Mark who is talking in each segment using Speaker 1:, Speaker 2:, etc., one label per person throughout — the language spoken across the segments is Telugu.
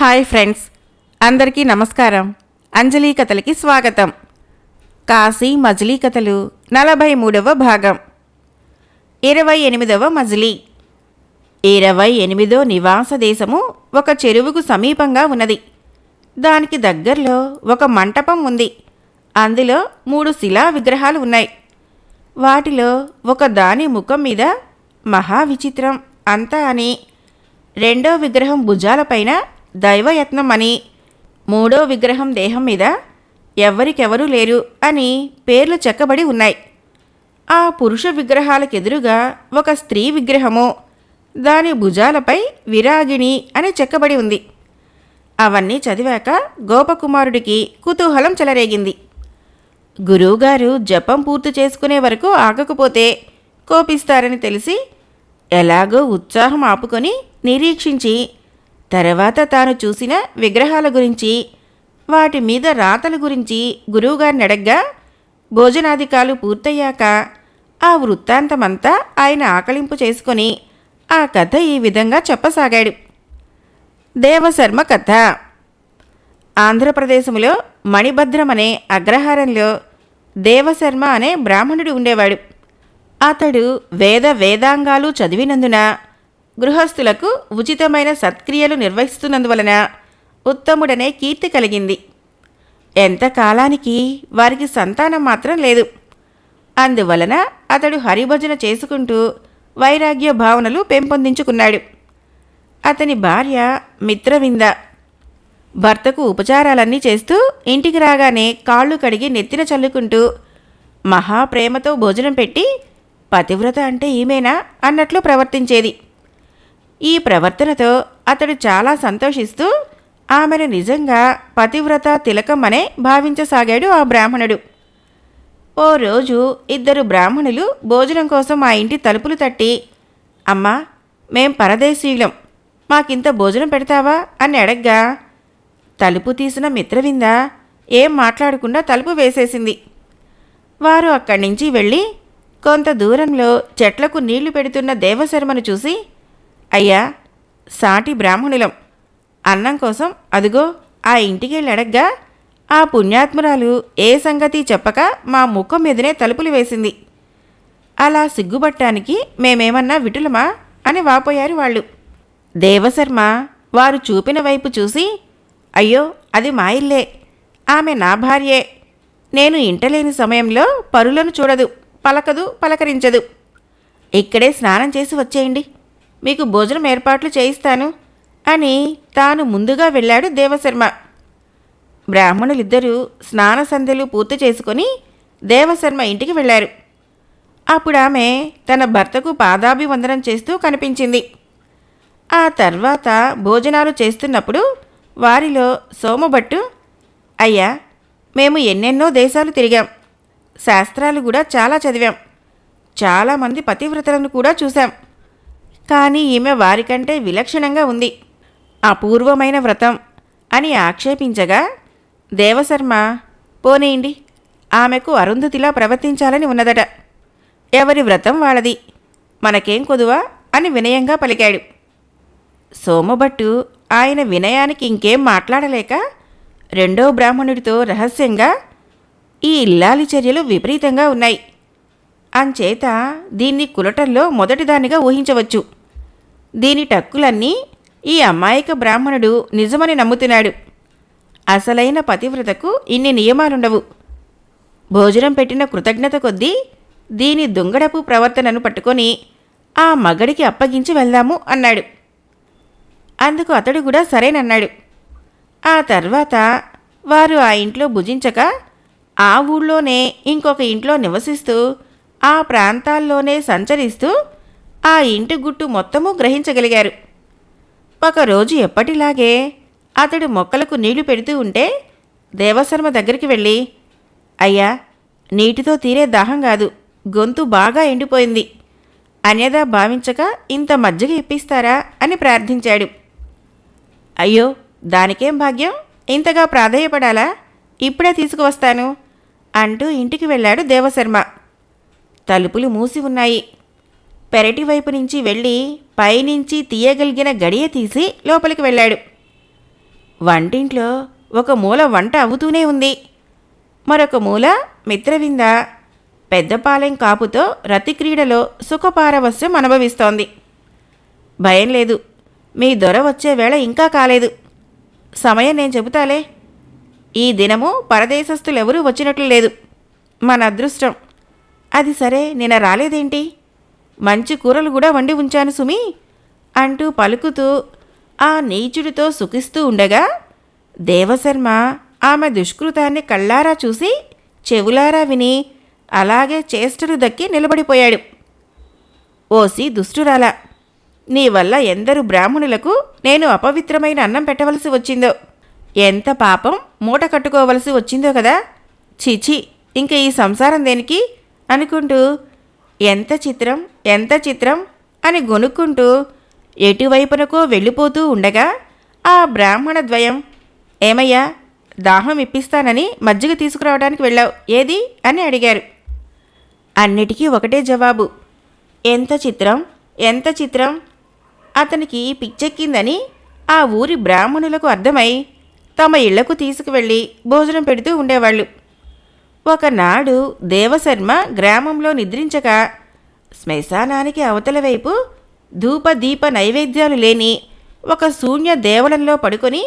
Speaker 1: హాయ్ ఫ్రెండ్స్ అందరికీ నమస్కారం. అంజలి కథలకి స్వాగతం. కాశీ మజిలీ కథలు నలభై మూడవ భాగం. ఇరవై ఎనిమిదవ మజిలీ. ఇరవై ఎనిమిదో నివాస దేశము ఒక చెరువుకు సమీపంగా ఉన్నది. దానికి దగ్గరలో ఒక మంటపం ఉంది. అందులో మూడు శిలా విగ్రహాలు ఉన్నాయి. వాటిలో ఒక దాని ముఖం మీద మహా విచిత్రం అంతా అని రెండో విగ్రహం భుజాలపైన దైవయత్నం అని. మూడో విగ్రహం దేహం మీద ఎవ్వరికెవరూ లేరు అని పేర్లు చెక్కబడి ఉన్నాయి. ఆ పురుష విగ్రహాలకెదురుగా ఒక స్త్రీ విగ్రహము దాని భుజాలపై విరాగిణి అని చెక్కబడి ఉంది. అవన్నీ చదివాక గోపకుమారుడికి కుతూహలం చెలరేగింది. గురువుగారు జపం పూర్తి చేసుకునే వరకు ఆగకపోతే కోపిస్తారని తెలిసి ఎలాగో ఉత్సాహం ఆపుకొని నిరీక్షించి తర్వాత తాను చూసిన విగ్రహాల గురించి వాటి మీద రాతల గురించి గురువుగారిని అడగ్గా భోజనాధికాలు పూర్తయ్యాక ఆ వృత్తాంతమంతా ఆయన ఆకలింపు చేసుకొని ఆ కథ ఈ విధంగా చెప్పసాగాడు. దేవశర్మ కథ. ఆంధ్రప్రదేశంలో మణిభద్రం అనే అగ్రహారంలో దేవశర్మ అనే బ్రాహ్మణుడు ఉండేవాడు. అతడు వేద వేదాంగాలు చదివినందున గృహస్థులకు ఉచితమైన సత్క్రియలు నిర్వహిస్తున్నందువలన ఉత్తముడనే కీర్తి కలిగింది. ఎంతకాలానికి వారికి సంతానం మాత్రం లేదు. అందువలన అతడు హరిభజన చేసుకుంటూ వైరాగ్య భావనలు పెంపొందించుకున్నాడు. అతని భార్య మిత్రవింద. భర్తకు ఉపచారాలన్నీ చేస్తూ ఇంటికి రాగానే కాళ్ళు కడిగి నెత్తిన చల్లుకుంటూ మహాప్రేమతో భోజనం పెట్టి పతివ్రత అంటే ఈమెనా? అన్నట్లు ప్రవర్తించేది. ఈ ప్రవర్తనతో అతడు చాలా సంతోషిస్తూ ఆమెను నిజంగా పతివ్రత తిలకం అనే భావించసాగాడు ఆ బ్రాహ్మణుడు. ఓ రోజు ఇద్దరు బ్రాహ్మణులు భోజనం కోసం ఆ ఇంటి తలుపులు తట్టి అమ్మా మేం పరదేశీయులం మాకింత భోజనం పెడతావా? అని అడగ్గా తలుపు తీసిన మిత్రవింద ఏం మాట్లాడకుండా తలుపు వేసేసింది. వారు అక్కడి నుంచి వెళ్ళి కొంత దూరంలో చెట్లకు నీళ్ళు పెడుతున్న దేవశర్మను చూసి అయ్యా సాటి బ్రాహ్మణులం. అన్నం కోసం అదిగో ఆ ఇంటికి వెళ్ళి అడగ్గా ఆ పుణ్యాత్మురాలు ఏ సంగతి చెప్పక మా ముఖం మీదనే తలుపులు వేసింది. అలా సిగ్గుపట్టానికి మేమేమన్నా విటులమా? అని వాపోయారు వాళ్ళు. దేవశర్మ వారు చూపిన వైపు చూసి అయ్యో అది మా ఇల్లే. ఆమె నా భార్యే. నేను ఇంటలేని సమయంలో పరులను చూడదు పలకదు పలకరించదు. ఇక్కడే స్నానం చేసి వచ్చేయండి. మీకు భోజనం ఏర్పాట్లు చేయిస్తాను అని తాను ముందుగా వెళ్ళాడు దేవశర్మ. బ్రాహ్మణులిద్దరూ స్నాన సంధ్యలు పూర్తి చేసుకొని దేవశర్మ ఇంటికి వెళ్ళారు. అప్పుడు ఆమె తన భర్తకు పాదాభివందనం చేస్తూ కనిపించింది. ఆ తర్వాత భోజనాలు చేస్తున్నప్పుడు వారిలో సోమభట్టు అయ్యా మేము ఎన్నెన్నో దేశాలు తిరిగాం. శాస్త్రాలు కూడా చాలా చదివాం. చాలామంది పతివ్రతలను కూడా చూశాం. కానీ ఈమె వారికంటే విలక్షణంగా ఉంది. అపూర్వమైన వ్రతం అని ఆక్షేపించగా దేవశర్మ పోనీయండి ఆమెకు అరుంధతిలా ప్రవర్తించాలని ఉన్నదట. ఎవరి వ్రతం వాళ్ళది? మనకేం కొదువా? అని వినయంగా పలికాడు. సోమభట్టు ఆయన వినయానికి ఇంకేం మాట్లాడలేక రెండో బ్రాహ్మణుడితో రహస్యంగా ఈ ఇల్లాలి చర్యలు విపరీతంగా ఉన్నాయి. అంచేత దీన్ని కులటంలో మొదటిదానిగా ఊహించవచ్చు. దీని టక్కులన్నీ ఈ అమాయక బ్రాహ్మణుడు నిజమని నమ్ముతున్నాడు. అసలైన పతివ్రతకు ఇన్ని నియమాలుండవు. భోజనం పెట్టిన కృతజ్ఞత కొద్దీ దీని దుంగడపు ప్రవర్తనను పట్టుకొని ఆ మగడికి అప్పగించి వెళ్దాము అన్నాడు. అందుకు అతడు కూడా సరేనన్నాడు. ఆ తర్వాత వారు ఆ ఇంట్లో భుజించక ఆ ఊళ్ళోనే ఇంకొక ఇంట్లో నివసిస్తూ ఆ ప్రాంతాల్లోనే సంచరిస్తూ ఆ ఇంటి గుట్టు మొత్తము గ్రహించగలిగారు. ఒకరోజు ఎప్పటిలాగే అతడు మొక్కలకు నీళ్ళు పెడుతూ ఉంటే దేవశర్మ దగ్గరికి వెళ్ళి అయ్యా నీటితో తీరే దాహం కాదు గొంతు బాగా ఎండిపోయింది. అన్యదా భావించక ఇంత మజ్జిగ ఇప్పిస్తారా? అని ప్రార్థించాడు. అయ్యో దానికేం భాగ్యం? ఇంతగా ప్రాధేయపడాలా? ఇప్పుడే తీసుకువస్తాను అంటూ ఇంటికి వెళ్ళాడు దేవశర్మ. తలుపులు మూసి ఉన్నాయి. పెరటి వైపు నుంచి వెళ్ళి పైనుంచి తీయగలిగిన గడియ తీసి లోపలికి వెళ్ళాడు. వంటింట్లో ఒక మూల వంట అవుతూనే ఉంది. మరొక మూల మిత్రవింద. పెద్దపాలెం కాపుతో రతిక్రీడలో సుఖపారవస్యం అనుభవిస్తోంది. భయం లేదు. మీ దొర వచ్చే వేళ ఇంకా కాలేదు. సమయం నేను చెబుతాలే. ఈ దినము పరదేశస్థులెవరూ వచ్చినట్లు లేదు. మన అదృష్టం. అది సరే నిన్న రాలేదేంటి? మంచి కూరలు కూడా వండి ఉంచాను సుమి అంటూ పలుకుతూ ఆ నీచుడితో సుఖిస్తూ ఉండగా దేవశర్మ ఆమె దుష్కృతాన్ని కళ్ళారా చూసి చెవులారా విని అలాగే చేష్టలు దక్కి నిలబడిపోయాడు. ఓసి దుష్టురాలా నీ వల్ల ఎందరు బ్రాహ్మణులకు నేను అపవిత్రమైన అన్నం పెట్టవలసి వచ్చిందో? ఎంత పాపం మూట కట్టుకోవలసి వచ్చిందో కదా? చిచి ఇంక ఈ సంసారం దేనికి? అనుకుంటూ ఎంత చిత్రం ఎంత చిత్రం అని గొనుక్కుంటూ ఎటువైపునకో వెళ్ళిపోతూ ఉండగా ఆ బ్రాహ్మణ ద్వయం ఏమయ్యా దాహం ఇప్పిస్తానని మజ్జిగ తీసుకురావడానికి వెళ్ళావు ఏది? అని అడిగారు. అన్నిటికీ ఒకటే జవాబు ఎంత చిత్రం ఎంత చిత్రం? అతనికి పిచ్చెక్కిందని ఆ ఊరి బ్రాహ్మణులకు అర్థమై తమ ఇళ్ళకు తీసుకువెళ్ళి భోజనం పెడుతూ ఉండేవాళ్ళు. ఒకనాడు దేవశర్మ గ్రామంలో నిద్రించక శ్మశానానికి అవతల వైపు ధూప దీప నైవేద్యాలు లేని ఒక శూన్య దేవలంలో పడుకొని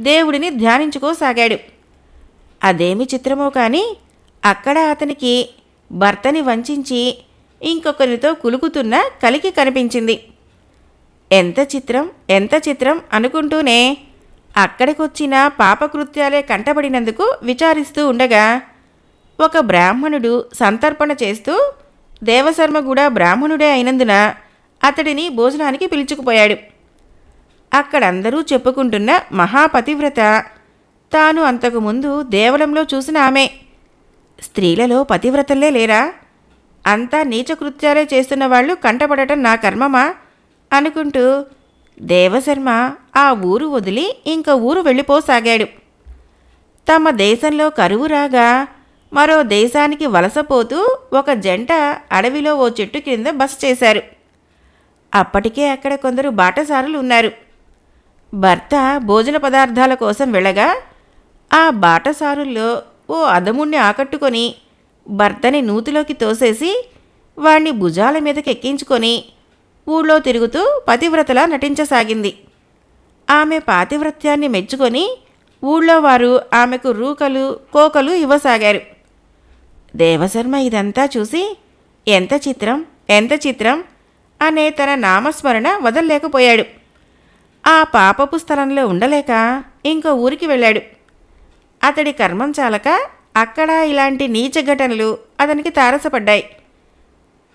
Speaker 1: దేవుడిని ధ్యానించుకోసాగాడు. అదేమి చిత్రమో కానీ అక్కడ అతనికి భర్తని వంచించి ఇంకొకరితో కులుకుతున్న కలికి కనిపించింది. ఎంత చిత్రం ఎంత చిత్రం అనుకుంటూనే అక్కడికొచ్చిన పాపకృత్యాలే కంటబడినందుకు విచారిస్తూ ఉండగా ఒక బ్రాహ్మణుడు సంతర్పణ చేస్తూ దేవశర్మ కూడా బ్రాహ్మణుడే అయినందున అతడిని భోజనానికి పిలుచుకుపోయాడు. అక్కడందరూ చెప్పుకుంటున్న మహాపతివ్రత. తాను అంతకుముందు దేవలంలో చూసిన ఆమె. స్త్రీలలో పతివ్రతలే లేరా? అంతా నీచకృత్యాలే చేస్తున్న వాళ్ళు కంటపడటం నా కర్మమా? అనుకుంటూ దేవశర్మ ఆ ఊరు వదిలి ఇంక ఊరు వెళ్ళిపోసాగాడు. తమ దేశంలో కరువు రాగా మరో దేశానికి వలసపోతూ ఒక జంట అడవిలో ఓ చెట్టు కింద బస చేశారు. అప్పటికే అక్కడ కొందరు బాటసారులు ఉన్నారు. భర్త భోజన పదార్థాల కోసం వెళ్ళగా ఆ బాటసారుల్లో ఓ అదముణ్ణి ఆకట్టుకొని భర్తని నూతిలోకి తోసేసి వాణ్ణి భుజాల మీదకి ఎక్కించుకొని ఊళ్ళో తిరుగుతూ పతివ్రతలా నటించసాగింది. ఆమె పాతివ్రత్యాన్ని మెచ్చుకొని ఊళ్ళో వారు ఆమెకు రూకలు కోకలు ఇవ్వసాగారు. దేవశర్మ ఇదంతా చూసి ఎంత చిత్రం ఎంత చిత్రం అనే తన నామస్మరణ వదలలేకపోయాడు. ఆ పాపపు స్థలంలో ఉండలేక ఇంకో ఊరికి వెళ్ళాడు. అతడి కర్మం చాలక అక్కడ ఇలాంటి నీచ ఘటనలు అతనికి తారసపడ్డాయి.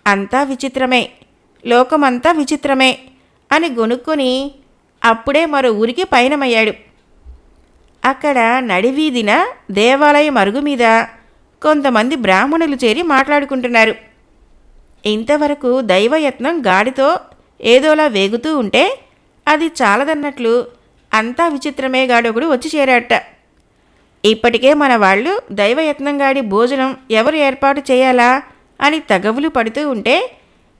Speaker 1: అంతా విచిత్రమే లోకమంతా విచిత్రమే అని గొనుక్కొని అప్పుడే మరో ఊరికి పయనమయ్యాడు. అక్కడ నడివీధిన దేవాలయం అరుగు మీద కొంతమంది బ్రాహ్మణులు చేరి మాట్లాడుకుంటున్నారు. ఇంతవరకు దైవయత్నం గాడితో ఏదోలా వేగుతూ ఉంటే అది చాలదన్నట్లు అంతా విచిత్రమే గాడొకడు వచ్చి చేరాట ఇప్పటికే మన వాళ్ళు దైవయత్నం గాడి భోజనం ఎవరు ఏర్పాటు చేయాలా అని తగవులు పడుతూ ఉంటే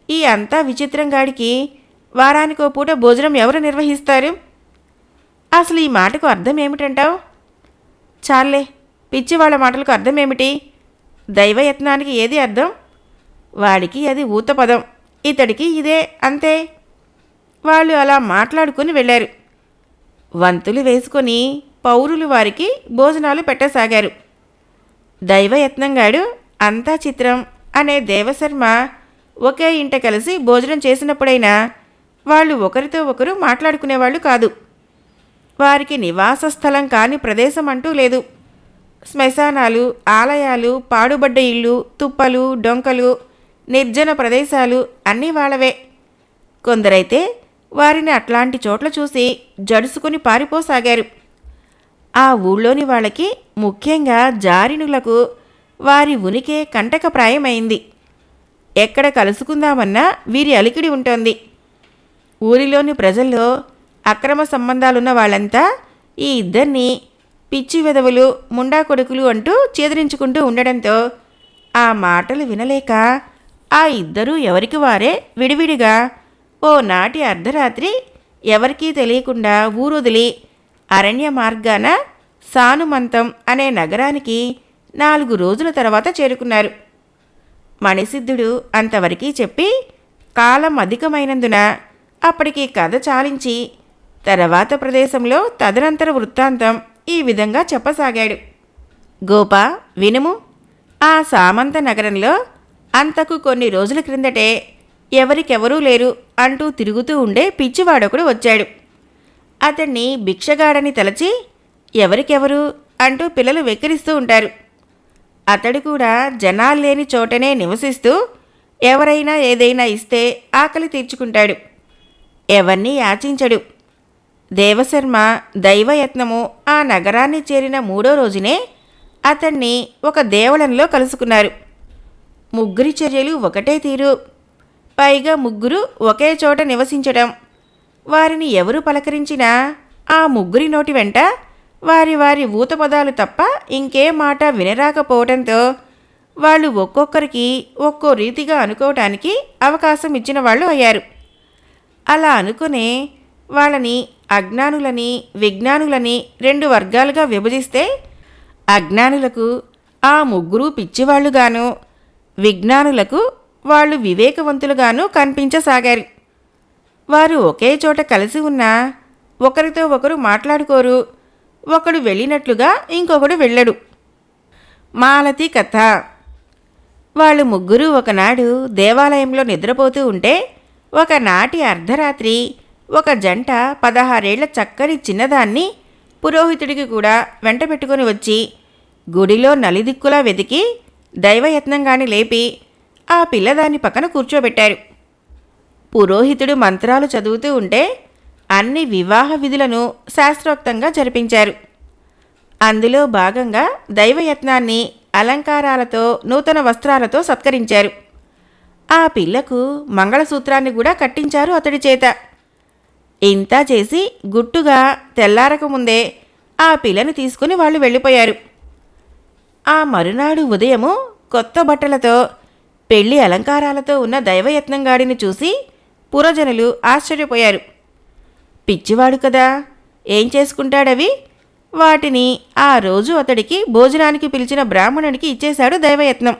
Speaker 1: ఈ అంతా విచిత్రం గాడికి వారానికో పూట భోజనం ఎవరు నిర్వహిస్తారు? అసలు ఈ మాటకు అర్థం ఏమిటంటావు? చాలే పిచ్చి వాళ్ళ మాటలకు అర్థం ఏమిటి? దైవయత్నానికి ఏది అర్థం? వాడికి అది ఊత పదం ఇతడికి ఇదే అంతే. వాళ్ళు అలా మాట్లాడుకుని వెళ్ళారు. వంతులు వేసుకొని పౌరులు వారికి భోజనాలు పెట్టసాగారు. దైవయత్నంగాడు అంతా చిత్రం అనే దేవశర్మ ఒకే ఇంట కలిసి భోజనం చేసినప్పుడైనా వాళ్ళు ఒకరితో ఒకరు మాట్లాడుకునేవాళ్ళు కాదు. వారికి నివాస స్థలం కాని ప్రదేశం అంటూ లేదు. శ్మశానాలు ఆలయాలు పాడుబడ్డ ఇళ్ళు తుప్పలు డొంకలు నిర్జన ప్రదేశాలు అన్నీ వాళ్ళవే. కొందరైతే వారిని అట్లాంటి చోట్ల చూసి జడుసుకుని పారిపోసాగారు. ఆ ఊళ్ళోని వాళ్ళకి ముఖ్యంగా జారినులకు వారి ఉనికే కంటకప్రాయమైంది ఎక్కడ కలుసుకుందామన్నా వీరి అలికిడి ఉంటుంది. ఊరిలోని ప్రజల్లో అక్రమ సంబంధాలున్న వాళ్ళంతా ఈ ఇద్దరిని పిచ్చి వెదవులు ముండా కొడుకులు అంటూ చేదరించుకుంటూ ఉండడంతో ఆ మాటలు వినలేక ఆ ఇద్దరూ ఎవరికి వారే విడివిడిగా ఓ నాటి అర్ధరాత్రి ఎవరికీ తెలియకుండా ఊరొదిలి అరణ్య మార్గాన సానుమంతం అనే నగరానికి నాలుగు రోజుల తర్వాత చేరుకున్నారు. మణిసిద్ధుడు అంతవరకు చెప్పి కాలం అధికమైనందున అప్పటికి కథ చాలించి తర్వాత ప్రదేశంలో తదనంతర వృత్తాంతం ఈ విధంగా చెప్పసాగాడు. గోప వినుము ఆ సామంత నగరంలో అంతకు కొన్ని రోజుల క్రిందటే ఎవరికెవరూ లేరు అంటూ తిరుగుతూ ఉండే పిచ్చివాడొకడు వచ్చాడు. అతన్ని భిక్షగాడని తలచి ఎవరికెవరు? అంటూ పిల్లలు వెక్కిరిస్తూ ఉంటారు. అతడు కూడా జనాలు లేని చోటనే నివసిస్తూ ఎవరైనా ఏదైనా ఇస్తే ఆకలి తీర్చుకుంటాడు. ఎవరిని యాచించడు. దేవశర్మ దైవయత్నము ఆ నగరాన్ని చేరిన మూడో రోజునే అతన్ని ఒక దేవళంలో కలుసుకున్నారు. ముగ్గురి చర్యలు ఒకటే తీరు. పైగా ముగ్గురు ఒకే చోట నివసించడం వారిని ఎవరు పలకరించినా ఆ ముగ్గురి నోటి వెంట వారి వారి ఊత పదాలు తప్ప ఇంకే మాట వినరాకపోవడంతో వాళ్ళు ఒక్కొక్కరికి ఒక్కో రీతిగా అనుకోవటానికి అవకాశం ఇచ్చిన వాళ్ళు అయ్యారు. అలా అనుకునే వాళ్ళని అజ్ఞానులని విజ్ఞానులని రెండు వర్గాలుగా విభజిస్తే అజ్ఞానులకు ఆ ముగ్గురు పిచ్చివాళ్ళుగాను విజ్ఞానులకు వాళ్ళు వివేకవంతులుగాను కనిపించసాగారు. వారు ఒకే చోట కలిసి ఉన్నా ఒకరితో ఒకరు మాట్లాడుకోరు ఒకడు వెళ్ళినట్లుగా ఇంకొకడు వెళ్ళడు. మాలతి కథ. వాళ్ళు ముగ్గురు ఒకనాడు దేవాలయంలో నిద్రపోతూ ఉంటే ఒకనాటి అర్ధరాత్రి ఒక జంట పదహారేళ్ళ చక్కని చిన్నదాన్ని పురోహితుడికి కూడా వెంట పెట్టుకొని వచ్చి గుడిలో నలిదిక్కులా వెతికి దైవయత్నంగాని లేపి ఆ పిల్లదాన్ని పక్కన కూర్చోబెట్టారు. పురోహితుడు మంత్రాలు చదువుతూ ఉంటే అన్ని వివాహ విధులను శాస్త్రోక్తంగా జరిపించారు. అందులో భాగంగా దైవయత్నాన్ని అలంకారాలతో నూతన వస్త్రాలతో సత్కరించారు. ఆ పిల్లకు మంగళసూత్రాన్ని కూడా కట్టించారు అతడి చేత. ఇంతా చేసి గుట్టుగా తెల్లారకముందే ఆ పిల్లని తీసుకుని వాళ్ళు వెళ్ళిపోయారు. ఆ మరునాడు ఉదయము కొత్త బట్టలతో పెళ్ళి అలంకారాలతో ఉన్న దైవయత్నంగాడిని చూసి పురజనులు ఆశ్చర్యపోయారు. పిచ్చివాడు కదా ఏం చేసుకుంటాడవి? వాటిని ఆ రోజు అతడికి భోజనానికి పిలిచిన బ్రాహ్మణుడికి ఇచ్చేశాడు దైవయత్నం.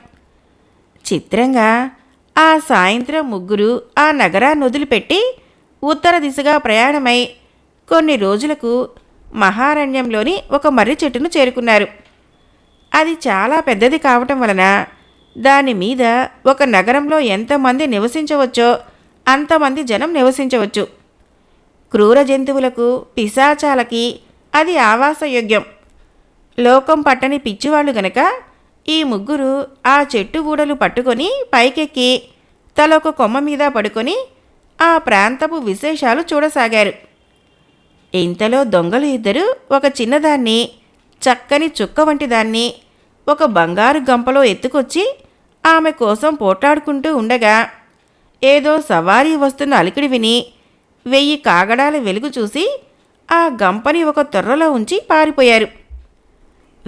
Speaker 1: చిత్రంగా ఆ సాయంత్రం ముగ్గురు ఆ నగరాన్ని వదిలిపెట్టి ఉత్తర దిశగా ప్రయాణమై కొన్ని రోజులకు మహారణ్యంలోని ఒక మర్రి చెట్టును చేరుకున్నారు. అది చాలా పెద్దది కావటం వలన దాని మీద ఒక నగరంలో ఎంతమంది నివసించవచ్చో అంతమంది జనం నివసించవచ్చు. క్రూర జంతువులకు పిశాచాలకి అది ఆవాసయోగ్యం లోకం పట్టని పిచ్చివాళ్ళు గనక ఈ ముగ్గురు ఆ చెట్టు ఊడలు పట్టుకొని పైకెక్కి తలొక కొమ్మ మీద పడుకొని ఆ ప్రాంతపు విశేషాలు చూడసాగారు. ఇంతలో దొంగలు ఇద్దరు ఒక చిన్నదాన్ని చక్కని చుక్క వంటి దాన్ని ఒక బంగారు గంపలో ఎత్తుకొచ్చి ఆమె కోసం పోట్లాడుకుంటూ ఉండగా ఏదో సవారీ వస్తున్న అలికిడి విని వెయ్యి కాగడాల వెలుగు చూసి ఆ గంపని ఒక తొర్రలో ఉంచి పారిపోయారు.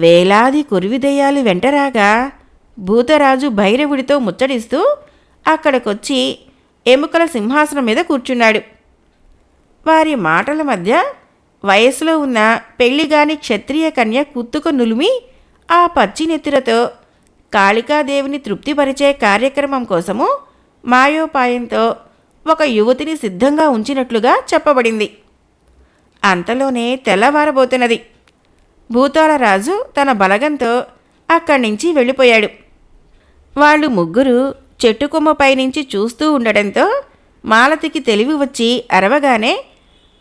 Speaker 1: వేలాది కురివిదయ్యాలు వెంటరాగా భూతరాజు భైరవుడితో ముచ్చడిస్తూ అక్కడికొచ్చి ఎముకల సింహాసనం మీద కూర్చున్నాడు. వారి మాటల మధ్య వయసులో ఉన్న పెళ్ళిగాని క్షత్రియ కన్య కుత్తుకు నులిమి ఆ పచ్చి నెత్తురతో కాళికాదేవిని తృప్తిపరిచే కార్యక్రమం కోసము మాయోపాయంతో ఒక యువతిని సిద్ధంగా ఉంచినట్లుగా చెప్పబడింది. అంతలోనే తెల్లవారబోతున్నది. భూతాల రాజు తన బలగంతో అక్కడి నుంచి వెళ్ళిపోయాడు. వాళ్ళు ముగ్గురు చెట్టు కొమ్మపై నుంచి చూస్తూ ఉండడంతో మాలతికి తెలివి వచ్చి అరవగానే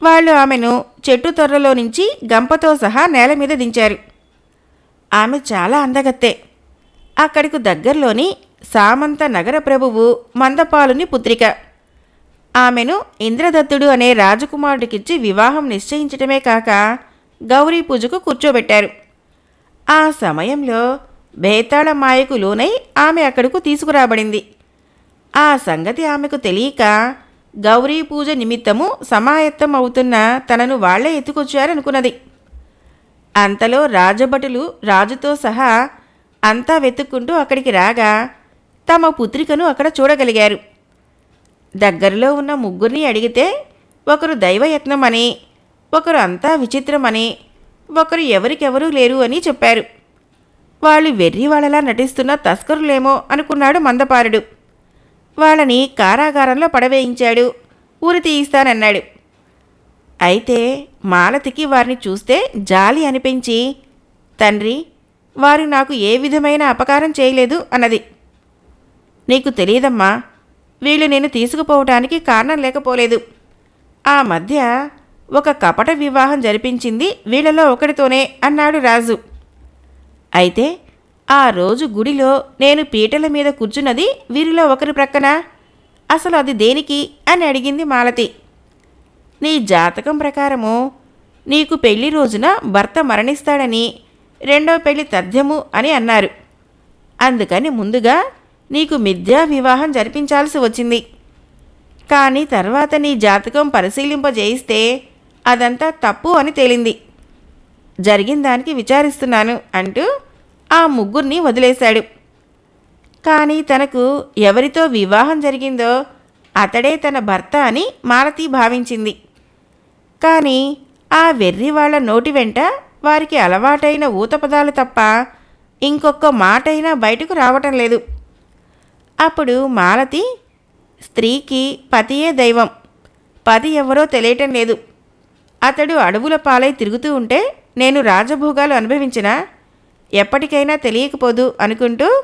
Speaker 1: వాళ్ళు ఆమెను చెట్టు తొర్రలో నుంచి గంపతో సహా నేల మీద దించారు. ఆమె చాలా అందగత్తే. అక్కడికి దగ్గరలోని సామంత నగర ప్రభువు మందపాలుని పుత్రిక. ఆమెను ఇంద్రదత్తుడు అనే రాజకుమారుడికిచ్చి వివాహం నిశ్చయించటమే కాక గౌరీ పూజకు కూర్చోబెట్టారు. ఆ సమయంలో భేతాళ మాయకు లోనై ఆమె అక్కడకు తీసుకురాబడింది. ఆ సంగతి ఆమెకు తెలియక గౌరీ పూజ నిమిత్తము సమాయత్తం అవుతున్న తనను వాళ్ళే ఎత్తుకొచ్చారనుకున్నది. అంతలో రాజభటులు రాజుతో సహా అంతా వెతుక్కుంటూ అక్కడికి రాగా తమ పుత్రికను అక్కడ చూడగలిగారు. దగ్గరలో ఉన్న ముగ్గురిని అడిగితే ఒకరు దైవయత్నమని ఒకరు అంతా విచిత్రమని ఒకరు ఎవరికెవరూ లేరు అని చెప్పారు. వాళ్ళు వెర్రి వాళ్ళలా నటిస్తున్న తస్కరులేమో అనుకున్నాడు మందపారుడు. వాళ్ళని కారాగారంలో పడవేయించాడు. ఊరి తీయిస్తానన్నాడు. అయితే మాలతికి వారిని చూస్తే జాలి అనిపించి తండ్రి వారు నాకు ఏ విధమైన అపకారం చేయలేదు అన్నది. నీకు తెలియదమ్మా వీళ్ళు నేను తీసుకుపోవటానికి కారణం లేకపోలేదు. ఆ మధ్య ఒక కపట వివాహం జరిపించింది వీళ్ళలో ఒకటితోనే అన్నాడు రాజు. అయితే ఆ రోజు గుడిలో నేను పీటల మీద కూర్చున్నది వీరిలో ఒకరి ప్రక్కన? అసలు అది దేనికి? అని అడిగింది మాలతి. నీ జాతకం ప్రకారము నీకు పెళ్ళి రోజున భర్త మరణిస్తాడని రెండో పెళ్ళి తథ్యము అని అన్నారు. అందుకని ముందుగా నీకు మిథ్యా వివాహం జరిపించాల్సి వచ్చింది. కానీ తర్వాత నీ జాతకం పరిశీలింపజేయిస్తే అదంతా తప్పు అని తేలింది. జరిగిన దానికి విచారిస్తున్నాను అంటూ ఆ ముగ్గురిని వదిలేశాడు. కానీ తనకు ఎవరితో వివాహం జరిగిందో అతడే తన భర్త అని మాలతి భావించింది. కానీ ఆ వెర్రి వాళ్ళ నోటి వెంట వారికి అలవాటైన ఊతపదాలు తప్ప ఇంకొక మాటైనా బయటకు రావటం లేదు. అప్పుడు మాలతి స్త్రీకి పతియే దైవం. పతి ఎవరో తెలియటం లేదు. అతడు అడవుల పాలై తిరుగుతూ ఉంటే నేను రాజభోగాలు అనుభవించినా ఎప్పటికైనా తెలియకపోదు అనుకుంటూ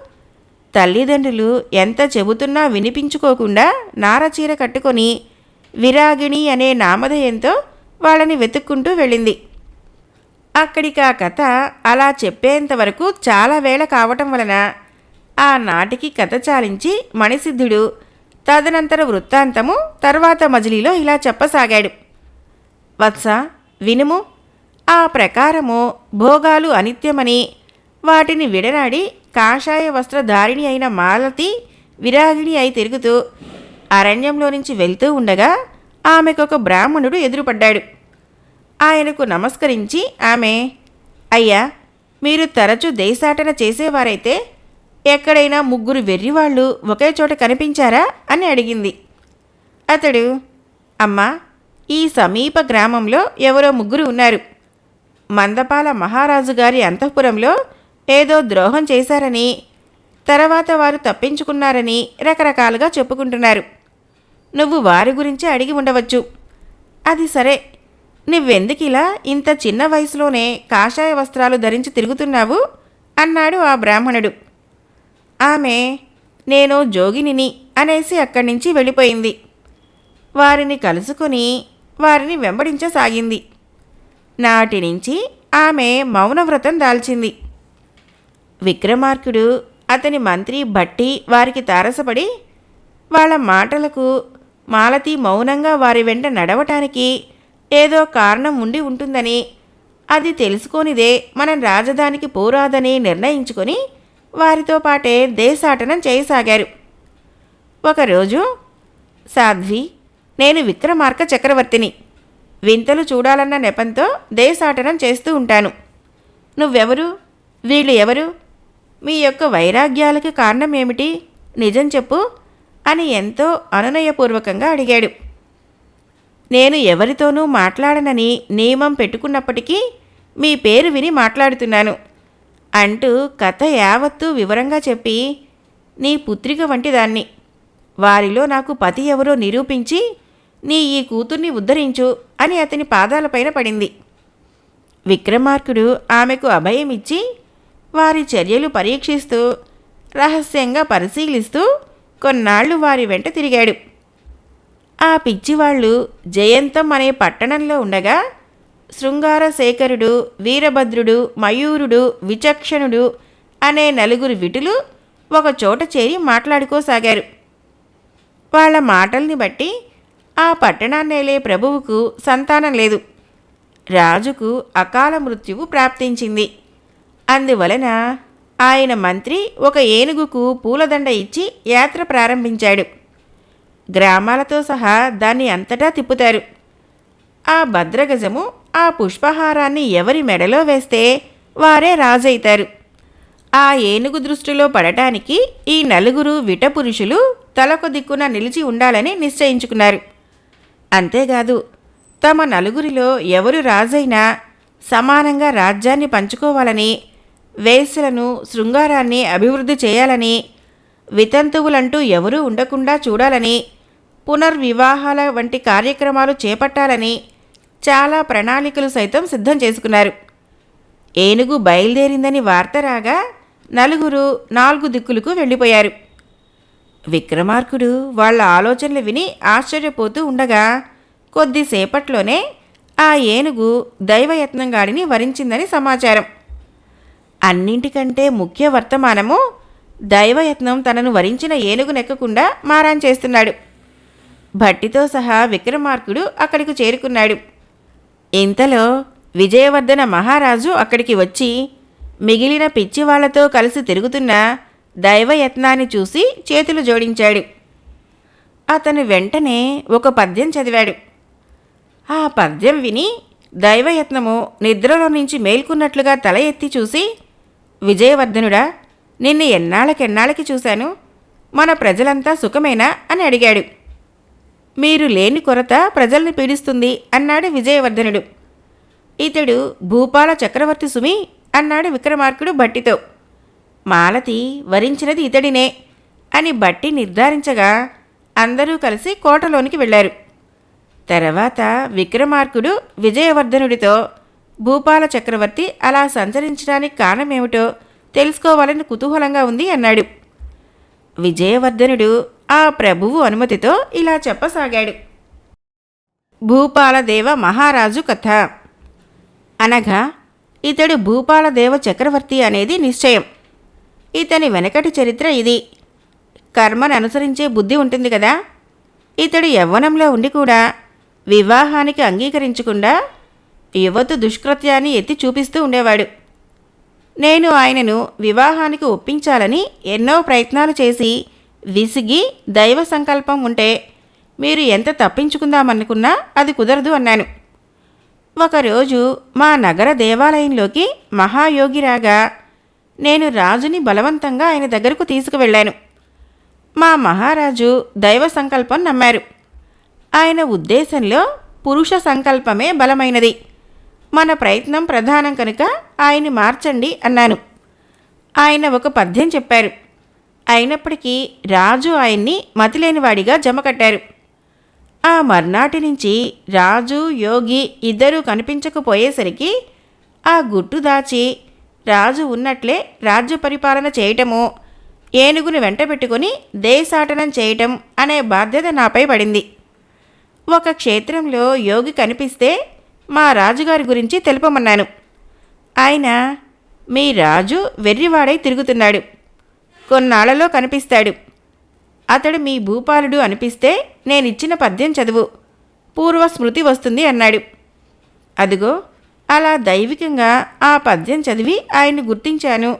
Speaker 1: తల్లిదండ్రులు ఎంత చెబుతున్నా వినిపించుకోకుండా నారచీర కట్టుకొని విరాగిణి అనే నామధేయంతో వాళ్ళని వెతుక్కుంటూ వెళ్ళింది. అక్కడికి ఆ కథ అలా చెప్పేంతవరకు చాలా వేళ కావటం వలన ఆ నాటికి కథ చాలించి మణిసిద్ధుడు తదనంతర వృత్తాంతము తర్వాత మజిలీలో ఇలా చెప్పసాగాడు. వత్స వినుము ఆ ప్రకారము భోగాలు అనిత్యమని వాటిని విడనాడి కాషాయ వస్త్రధారిణి అయిన మాలతి విరాగిణి అయి తిరుగుతూ అరణ్యంలో నుంచి వెళ్తూ ఉండగా ఆమెకొక బ్రాహ్మణుడు ఎదురుపడ్డాడు. ఆయనకు నమస్కరించి ఆమె అయ్యా మీరు తరచూ దేశాటన చేసేవారైతే ఎక్కడైనా ముగ్గురు వెర్రివాళ్ళు ఒకే చోట కనిపించారా? అని అడిగింది. అతడు అమ్మా ఈ సమీప గ్రామంలో ఎవరో ముగ్గురు ఉన్నారు. మందపాల మహారాజు గారి అంతఃపురంలో ఏదో ద్రోహం చేశారని తర్వాత వారు తప్పించుకున్నారని రకరకాలుగా చెప్పుకుంటున్నారు. నువ్వు వారి గురించి అడిగి ఉండవచ్చు. అది సరే. నువ్వెందుకిలా ఇంత చిన్న వయసులోనే కాషాయ వస్త్రాలు ధరించి తిరుగుతున్నావు? అన్నాడు ఆ బ్రాహ్మణుడు. ఆమె నేను జోగినిని అనేసి అక్కడి నుంచి వెళ్ళిపోయింది. వారిని కలుసుకొని వారిని వెంబడించసాగింది. నాటి నుంచి ఆమె మౌనవ్రతం దాల్చింది. విక్రమార్కుడు అతని మంత్రి భట్టి వారికి తారసపడి వాళ్ళ మాటలకు మాలతి మౌనంగా వారి వెంట నడవటానికి ఏదో కారణం ఉండి ఉంటుందని అది తెలుసుకోనిదే మనం రాజధానికి పోరాదని నిర్ణయించుకొని వారితో పాటే దేశాటనం చేయసాగారు. ఒకరోజు సాధ్వి నేను విక్రమార్క చక్రవర్తిని. వింతలు చూడాలన్న నెపంతో దేశాటనం చేస్తూ ఉంటాను. నువ్వెవరు? వీళ్ళు ఎవరు? మీ యొక్క వైరాగ్యాలకు కారణం ఏమిటి నిజం చెప్పు అని ఎంతో అనునయపూర్వకంగా అడిగాడు. నేను ఎవరితోనూ మాట్లాడనని నియమం పెట్టుకున్నప్పటికీ మీ పేరు విని మాట్లాడుతున్నాను. అంటూ కథ యావత్తూ వివరంగా చెప్పి నీ పుత్రిక వంటి దాన్ని. వారిలో నాకు పతి ఎవరో నిరూపించి నీ ఈ కూతుర్ని ఉద్ధరించు అని అతని పాదాలపైన పడింది. విక్రమార్కుడు ఆమెకు అభయం ఇచ్చి వారి చర్యలు పరీక్షిస్తూ రహస్యంగా పరిశీలిస్తూ కొన్నాళ్ళు వారి వెంట తిరిగాడు. ఆ పిచ్చివాళ్ళు జయంతం అనే పట్టణంలో ఉండగా శృంగారశేఖరుడు వీరభద్రుడు మయూరుడు విచక్షణుడు అనే నలుగురు విటులు ఒక చోట చేరి మాట్లాడుకోసాగారు. వాళ్ళ మాటల్ని బట్టి ఆ పట్టణాన్నేలే ప్రభువుకు సంతానం లేదు. రాజుకు అకాల మృత్యువు ప్రాప్తించింది. అందువలన ఆయన మంత్రి ఒక ఏనుగుకు పూలదండ ఇచ్చి యాత్ర ప్రారంభించాడు. గ్రామాలతో సహా దాన్ని అంతటా తిప్పుతారు. ఆ భద్రగజము ఆ పుష్పహారాన్ని ఎవరి మెడలో వేస్తే వారే రాజైతారు. ఆ ఏనుగు దృష్టిలో పడటానికి ఈ నలుగురు విటపురుషులు తలొక దిక్కున నిలిచి ఉండాలని నిశ్చయించుకున్నారు. అంతేకాదు తమ నలుగురిలో ఎవరు రాజైనా సమానంగా రాజ్యాన్ని పంచుకోవాలని వేసులను శృంగారాన్ని అభివృద్ధి చేయాలని వితంతువులంటూ ఎవరూ ఉండకుండా చూడాలని పునర్వివాహాల వంటి కార్యక్రమాలు చేపట్టాలని చాలా ప్రణాళికలు సైతం సిద్ధం చేసుకున్నారు. ఏనుగు బయలుదేరిందని వార్త రాగా నలుగురు నాలుగు దిక్కులకు వెళ్ళిపోయారు. విక్రమార్కుడు వాళ్ళ ఆలోచనలు విని ఆశ్చర్యపోతూ ఉండగా కొద్దిసేపట్లోనే ఆ ఏనుగు దైవయత్నంగాడిని వరించిందని సమాచారం. అన్నింటికంటే ముఖ్య వర్తమానము దైవయత్నం తనను వరించిన ఏనుగునెక్కకుండా మారాన్ చేస్తున్నాడు. భట్టితో సహా విక్రమార్కుడు అక్కడికి చేరుకున్నాడు. ఇంతలో విజయవర్ధన మహారాజు అక్కడికి వచ్చి మిగిలిన పిచ్చివాళ్ళతో కలిసి తిరుగుతున్న దైవయత్నాన్ని చూసి చేతులు జోడించాడు. అతను వెంటనే ఒక పద్యం చదివాడు. ఆ పద్యం విని దైవయత్నము నిద్రలో నుంచి మేల్కొన్నట్లుగా తల ఎత్తి చూసి విజయవర్ధనుడా నిన్ను ఎన్నాళ్ళకెన్నాళ్ళకి చూశాను? మన ప్రజలంతా సుఖమేనా? అని అడిగాడు. మీరు లేని కొరత ప్రజల్ని పీడిస్తుంది అన్నాడు విజయవర్ధనుడు. ఇతడు భూపాల చక్రవర్తి సుమి అన్నాడు విక్రమార్కుడు భట్టితో. మాలతి వరించినది ఇతడినే అని బట్టి నిర్ధారించగా అందరూ కలిసి కోటలోనికి వెళ్ళారు. తర్వాత విక్రమార్కుడు విజయవర్ధనుడితో భూపాల చక్రవర్తి అలా సంచరించడానికి కారణమేమిటో తెలుసుకోవాలని కుతూహలంగా ఉంది అన్నాడు. విజయవర్ధనుడు ఆ ప్రభువు అనుమతితో ఇలా చెప్పసాగాడు. భూపాలదేవ మహారాజు కథ. అనగా ఇతడు భూపాలదేవ చక్రవర్తి అనేది నిశ్చయం. ఇతని వెనకటి చరిత్ర ఇది. కర్మను అనుసరించే బుద్ధి ఉంటుంది కదా. ఇతడు యవ్వనంలో ఉండి కూడా వివాహానికి అంగీకరించకుండా యువత దుష్కృత్యాన్ని ఎత్తి చూపిస్తూ ఉండేవాడు. నేను ఆయనను వివాహానికి ఒప్పించాలని ఎన్నో ప్రయత్నాలు చేసి విసిగి దైవ సంకల్పం ఉంటే మీరు ఎంత తప్పించుకుందామనుకున్నా అది కుదరదు అన్నాను. ఒకరోజు మా నగర దేవాలయంలోకి మహాయోగి రాగా నేను రాజుని బలవంతంగా ఆయన దగ్గరకు తీసుకువెళ్ళాను. మా మహారాజు దైవ సంకల్పం నమ్మారు. ఆయన ఉద్దేశంలో పురుష సంకల్పమే బలమైనది. మన ప్రయత్నం ప్రధానం కనుక ఆయన్ని మార్చండి అన్నాను. ఆయన ఒక పద్యం చెప్పారు. అయినప్పటికీ రాజు ఆయన్ని మతిలేనివాడిగా జమకట్టారు ఆ మర్నాటి నుంచి రాజు యోగి ఇద్దరూ కనిపించకపోయేసరికి ఆ గుట్టు దాచి రాజు ఉన్నట్లే రాజ్య పరిపాలన చేయటము. ఏనుగును వెంటబెట్టుకుని దేశాటనం చేయటం అనే బాధ్యత నాపై పడింది. ఒక క్షేత్రంలో యోగి కనిపిస్తే మా రాజుగారి గురించి తెలుపమన్నాను. ఆయన మీ రాజు వెర్రివాడై తిరుగుతున్నాడు. కొన్నాళ్ళలో కనిపిస్తాడు. అతడు మీ భూపాలుడు అనిపిస్తే నేనిచ్చిన పద్యం చదువు. పూర్వ స్మృతి వస్తుంది అన్నాడు. అదిగో అలా దైవికంగా ఆ పద్యం చదివి ఆయన్ని గుర్తించాను.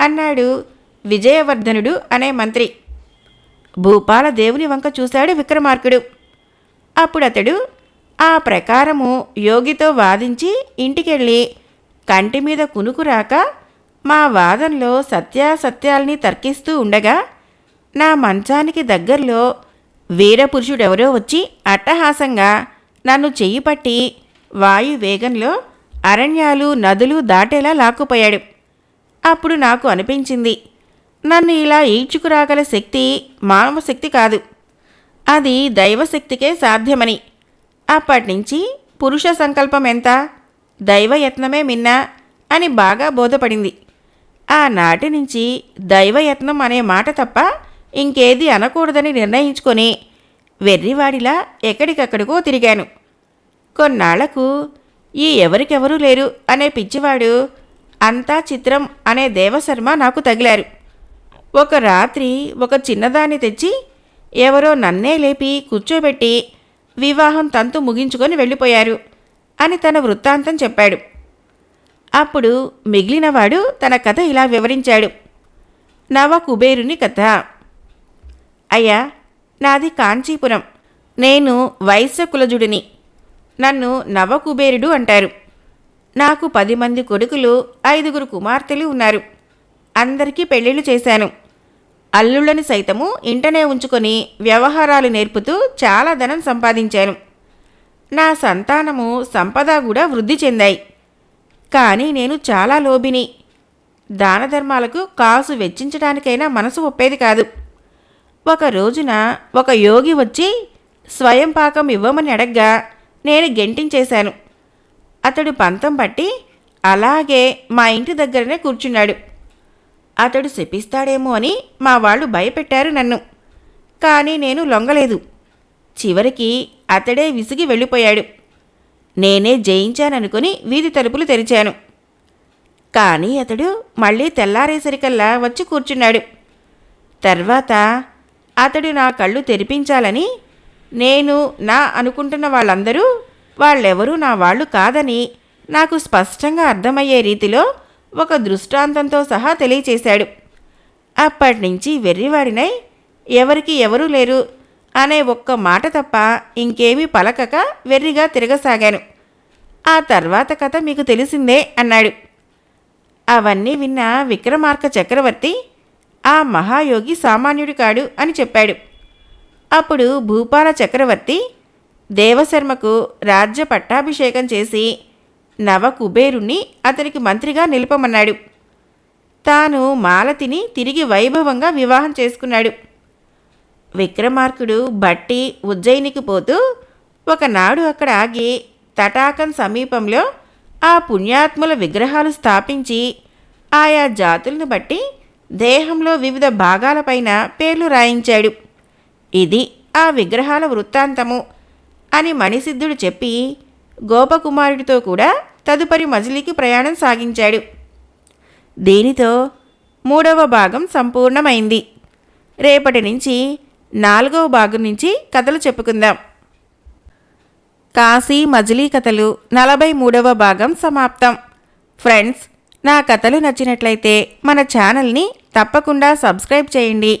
Speaker 1: అన్నాడు విజయవర్ధనుడు అనే మంత్రి. భూపాల దేవుని వంక చూశాడు విక్రమార్కుడు. అప్పుడు అతడు ఆ ప్రకారము యోగితో వాదించి ఇంటికెళ్ళి కంటి మీద కునుకు రాక మా వాదంలో సత్యాసత్యాల్ని తర్కిస్తూ ఉండగా నా మంచానికి దగ్గరలో వీరపురుషుడెవరో వచ్చి అట్టహాసంగా నన్ను చెయ్యి పట్టి వాయు వేగంలో అరణ్యాలు నదులు దాటేలా లాక్కుపోయాడు. అప్పుడు నాకు అనిపించింది నన్ను ఇలా ఈడ్చుకురాగల శక్తి మానవ శక్తి కాదు. అది దైవశక్తికే సాధ్యమని. అప్పటినుంచి పురుష సంకల్పం ఎంత? దైవయత్నమే మిన్నా అని బాగా బోధపడింది. ఆనాటి నుంచి దైవయత్నం అనే మాట తప్ప ఇంకేది అనకూడదని నిర్ణయించుకొని వెర్రివాడిలా ఎక్కడికక్కడికో తిరిగాను. కొన్నాళ్ళకు ఈ ఎవరికెవరూ లేరు అనే పిచ్చివాడు అంతా చిత్రం అనే దేవశర్మ నాకు తగిలారు. ఒక రాత్రి ఒక చిన్నదాన్ని తెచ్చి ఎవరో నన్నే లేపి కూర్చోబెట్టి వివాహం తంతు ముగించుకొని వెళ్ళిపోయారు అని తన వృత్తాంతం చెప్పాడు. అప్పుడు మిగిలినవాడు తన కథ ఇలా వివరించాడు. నవ కుబేరుని కథ. అయ్యా నాది కాంచీపురం. నేను వైశ్య కులజుడిని. నన్ను నవకుబేరుడు అంటారు. నాకు పది మంది కొడుకులు ఐదుగురు కుమార్తెలు ఉన్నారు. అందరికీ పెళ్ళిళ్ళు చేశాను. అల్లుళ్ళని సైతము ఇంటనే ఉంచుకొని వ్యవహారాలు నేర్పుతూ చాలా ధనం సంపాదించాను. నా సంతానము సంపద కూడా వృద్ధి చెందాయి. కానీ నేను చాలా లోబిని దాన ధర్మాలకు కాసు వెచ్చించడానికైనా మనసు ఒప్పేది కాదు. ఒక రోజున ఒక యోగి వచ్చి స్వయం పాకం ఇవ్వమని అడగ్గా నేను గెంటించేశాను అతడు పంతం పట్టి అలాగే మా ఇంటి దగ్గరనే కూర్చున్నాడు. అతడు శపిస్తాడేమో అని మా వాళ్ళు భయపెట్టారు నన్ను. కానీ నేను లొంగలేదు. చివరికి అతడే విసిగి వెళ్ళిపోయాడు. నేనే జయించాననుకుని వీధి తలుపులు తెరిచాను. కానీ అతడు మళ్ళీ తెల్లారేసరికల్లా వచ్చి కూర్చున్నాడు. తర్వాత అతడు నా కళ్ళు తెరిపించాలని నేను నా అనుకుంటున్న వాళ్ళందరూ వాళ్ళెవరూ నా వాళ్ళు కాదని నాకు స్పష్టంగా అర్థమయ్యే రీతిలో ఒక దృష్టాంతంతో సహా తెలియచేశాడు. అప్పటినుంచి వెర్రివాడినై ఎవరికి ఎవరూ లేరు అనే ఒక్క మాట తప్ప ఇంకేమీ పలకక వెర్రిగా తిరగసాగాను. ఆ తర్వాత కథ మీకు తెలిసిందే అన్నాడు. అవన్నీ విన్న విక్రమార్క చక్రవర్తి ఆ మహాయోగి సామాన్యుడు కాడు అని చెప్పాడు. అప్పుడు భూపాల చక్రవర్తి దేవశర్మకు రాజ్య పట్టాభిషేకం చేసి నవ కుబేరుణ్ణి అతనికి మంత్రిగా నిలపమన్నాడు. తాను మాలతిని తిరిగి వైభవంగా వివాహం చేసుకున్నాడు. విక్రమార్కుడు బట్టి ఉజ్జయినికి పోతూ ఒకనాడు అక్కడ ఆగి తటాకం సమీపంలో ఆ పుణ్యాత్ముల విగ్రహాలు స్థాపించి ఆయా జాతులను బట్టి దేహంలో వివిధ భాగాలపైన పేర్లు రాయించాడు. ఇది ఆ విగ్రహాల వృత్తాంతము అని మణిసిద్ధుడు చెప్పి గోపకుమారుడితో కూడా తదుపరి మజిలీకి ప్రయాణం సాగించాడు. దీనితో మూడవ భాగం సంపూర్ణమైంది. రేపటి నుంచి నాలుగవ భాగం నుంచి కథలు చెప్పుకుందాం. కాశీ మజిలీ కథలు నలభై మూడవ భాగం సమాప్తం. ఫ్రెండ్స్ నా కథలు నచ్చినట్లయితే మన ఛానల్ని తప్పకుండా సబ్స్క్రైబ్ చేయండి.